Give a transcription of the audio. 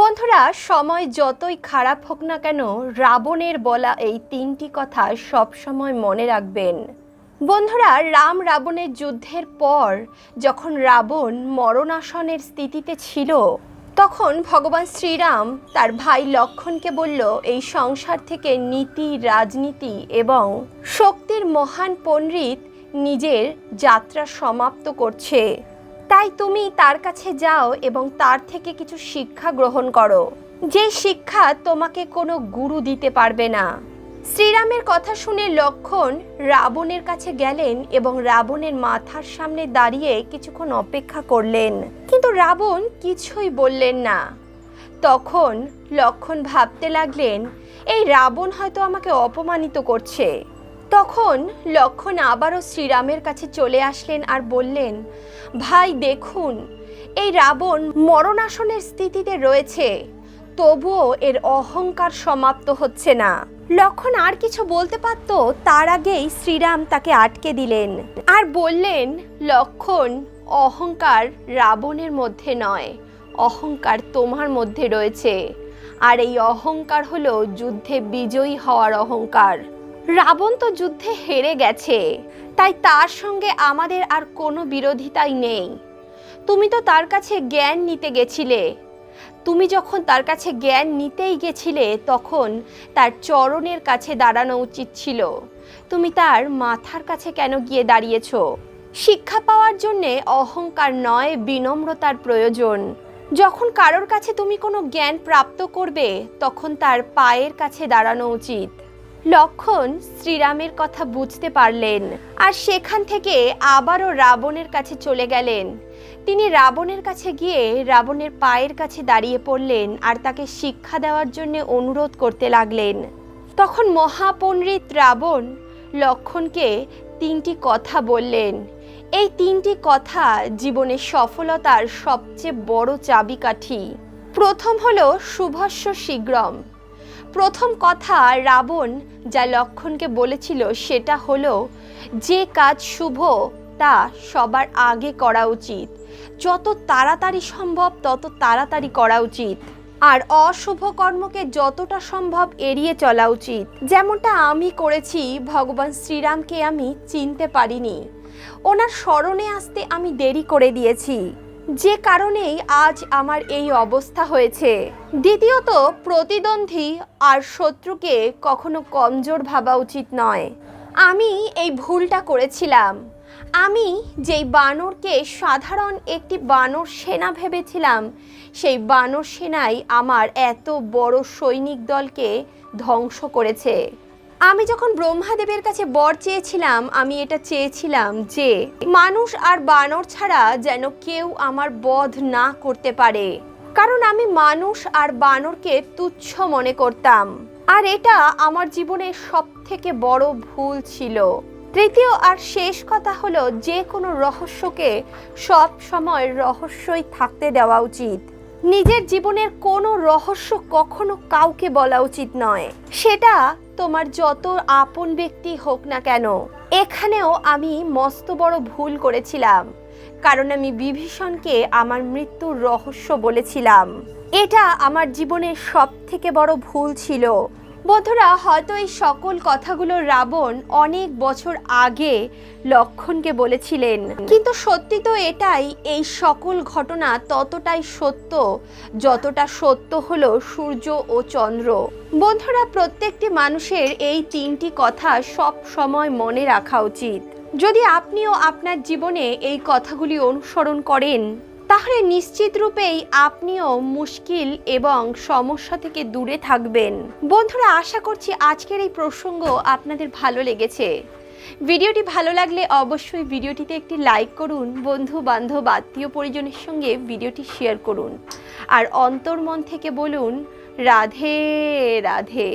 বন্ধুরা, সময় যতই খারাপ হোক না কেন, রাবণের বলা এই তিনটি কথা সবসময় মনে রাখবেন। বন্ধুরা, রাম রাবণের যুদ্ধের পর যখন রাবণ মরণাসনের স্থিতিতে ছিল, তখন ভগবান শ্রীরাম তার ভাই লক্ষণকে বলল, এই সংসার থেকে নীতি, রাজনীতি এবং শক্তির মহান পণ্ডিত নিজের যাত্রা সমাপ্ত করছে। তাই তুমি তার কাছে যাও এবং তার থেকে কিছু শিক্ষা গ্রহণ করো। যে শিক্ষা তোমাকে কোনো গুরু দিতে পারবে না। শ্রীরামের কথা শুনে লক্ষণ রাবণের কাছে গেলেন এবং রাবণের মাথার সামনে দাঁড়িয়ে কিছুক্ষণ অপেক্ষা করলেন। কিন্তু রাবণ কিছুই বললেন না। তখন লক্ষণ ভাবতে লাগলেন, এই রাবণ হয়তো আমাকে অপমানিত করছে। তখন লক্ষণ আবারও শ্রীরামের কাছে চলে আসলেন আর বললেন, ভাই, দেখুন, এই রাবণ মরণাসনের স্থিতিতে রয়েছে, তবুও এর অহংকার সমাপ্ত হচ্ছে না। লক্ষণ আর কিছু বলতে পারত, তার আগেই শ্রীরাম তাকে আটকে দিলেন আর বললেন, লক্ষণ, অহংকার রাবণের মধ্যে নয়, অহংকার তোমার মধ্যে রয়েছে। আর এই অহংকার হলো যুদ্ধে বিজয়ী হওয়ার অহংকার। রাবণ তো যুদ্ধে হেরে গেছে, তাই তার সঙ্গে আমাদের আর কোনো বিরোধিতাই নেই। তুমি তো তার কাছে জ্ঞান নিতে গেছিলে। তুমি যখন তার কাছে জ্ঞান নিতেই গেছিলে, তখন তার চরণের কাছে দাঁড়ানো উচিত ছিল। তুমি তার মাথার কাছে কেন গিয়ে দাঁড়িয়েছ? শিক্ষা পাওয়ার জন্যে অহংকার নয়, বিনম্রতার প্রয়োজন। যখন কারোর কাছে তুমি কোনো জ্ঞান প্রাপ্ত করবে, তখন তার পায়ের কাছে দাঁড়ানো উচিত। লক্ষণ শ্রীরামের কথা বুঝতে পারলেন আর সেখান থেকে আবারও রাবণের কাছে চলে গেলেন। তিনি রাবণের কাছে গিয়ে রাবণের পায়ের কাছে দাঁড়িয়ে পড়লেন আর তাকে শিক্ষা দেওয়ার জন্য অনুরোধ করতে লাগলেন। তখন মহাপণ্ডিত রাবণ লক্ষণকে তিনটি কথা বললেন। এই তিনটি কথা জীবনের সফলতার সবচেয়ে বড় চাবিকাঠি। প্রথম হলো শুভস্য শীঘ্রম। প্রথম কথা রাবণ যা লক্ষণকে বলেছিল সেটা হলো, যে কাজ শুভ, তা সবার আগে করা উচিত। যত তাড়াতাড়ি সম্ভব, তত তাড়াতাড়ি করা উচিত। আর অশুভ কর্মকে যতটা সম্ভব এড়িয়ে চলা উচিত। যেমনটা আমি করেছি, ভগবান শ্রীরামকে আমি চিনতে পারিনি। ওনার স্মরণে আসতে আমি দেরি করে দিয়েছি। যে কারণেই আজ আমার এই অবস্থা হয়েছে। দ্বিতীয়ত, প্রতিদ্বন্দ্বী আর শত্রুকে কখনো কমজোর ভাবা উচিত নয়। আমি এই ভুলটা করেছিলাম। আমি যেই বানরকে সাধারণ একটি বানর সেনা ভেবেছিলাম, সেই বানর সেনাই আমার এত বড় সৈনিক দলকে ধ্বংস করেছে। আমি যখন ব্রহ্মাদেবের কাছে বর চেয়েছিলাম, আমি এটা চেয়েছিলাম যে, মানুষ আর বানর ছাড়া যেন কেউ আমার বধ না করতে পারে। কারণ আমি মানুষ আর বানরকে তুচ্ছ মনে করতাম। আর এটা আমার জীবনের সব থেকে বড় ভুল ছিল। তৃতীয় আর শেষ কথা হলো, যে কোনো রহস্যকে সব সময় রহস্যই থাকতে দেওয়া উচিত। নিজের জীবনের কোনো রহস্য কখনো কাউকে বলা উচিত নয়। সেটা তোমার যত আপন ব্যক্তি হোক না কেন, এখানেও আমি মস্ত বড় ভুল করেছিলাম, কারণ আমি বিভীষণকে আমার মৃত্যুর রহস্য বলেছিলাম। এটা আমার জীবনের সব থেকে বড় ভুল ছিল। বন্ধুরা, হয়তো এই সকল কথাগুলো রাবণ অনেক বছর আগে লক্ষণকে বলেছিলেন। কিন্তু সত্যি তো এটাই, এই সকল ঘটনা ততটাই সত্য, যতটা সত্য হলো সূর্য ও চন্দ্র। বন্ধুরা, প্রত্যেকটি মানুষের এই তিনটি কথা সব সময় মনে রাখা উচিত। যদি আপনিও আপনার জীবনে এই কথাগুলি অনুসরণ করেন তাহলে নিশ্চিত রূপেই আপনিও মুশকিল এবং সমস্যা থেকে দূরে থাকবেন। বন্ধুরা, আশা করছি আজকের এই প্রসঙ্গ আপনাদের ভালো লেগেছে। ভিডিওটি ভালো লাগলে অবশ্যই ভিডিওটিতে একটি লাইক করুন বন্ধু বান্ধব আত্মীয় পরিজনের সঙ্গে ভিডিওটি শেয়ার করুন। আর অন্তর্মন থেকে বলুন, রাধে রাধে।